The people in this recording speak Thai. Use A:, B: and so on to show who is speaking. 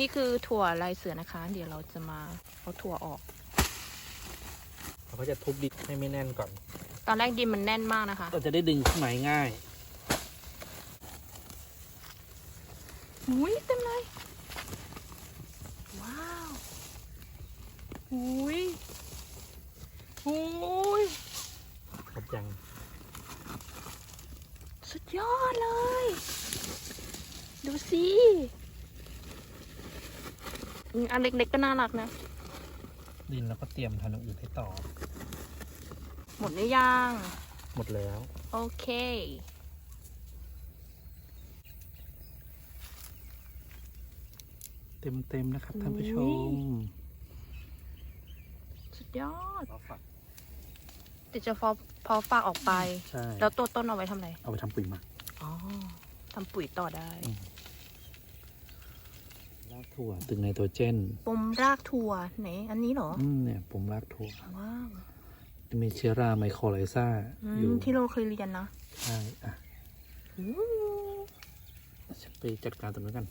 A: นี่คือถั่วลายเสือนะคะ เดี๋ยวเราจะมาเอาถั่วออก
B: เราก็จะทุบดินให้ไม่แน่นก่อน
A: ตอนแรกดินมันแน่นมากนะคะ
B: ก็จะได้ดึงขึ้นมาง่าย
A: อุ้ยเต็มเลย ว้าวอุ้ยอุ้ย
B: ครบยัง
A: สุดยอดเลย ดูสิ อืมอันเล็กๆก็น่ารักนะ
B: ดินแล้วก็เตรียมทำอย่างอื่นให้ต่อ
A: หมดหรือยัง
B: หมดแล้ว
A: โอเค
B: เต็มเต็มๆนะครับท่านผู้ช
A: อุ้
B: ม
A: ยสุดยอดเดี๋ยวจะพอพอฝากออกไป
B: ใช่
A: แล้วตัวต้นเอาไว้ทำอะไร
B: เอาไปทำปุ๋ยหมัก
A: อ๋อทำปุ๋ยต่อได้
B: รากถั่วตึงไนโตรเจน
A: ปมรากถั่วไหน อันนี้เหรอ
B: อืมเนี่ยผมรากถั่ว
A: ว้าว
B: จะมีเชื้อราไมโครไลซ่า
A: อื
B: อยู่
A: มที่เราเคยเรียนนะ
B: ใช่อะ
A: อู้
B: ฉันไปจัดการตรงนั้นกัน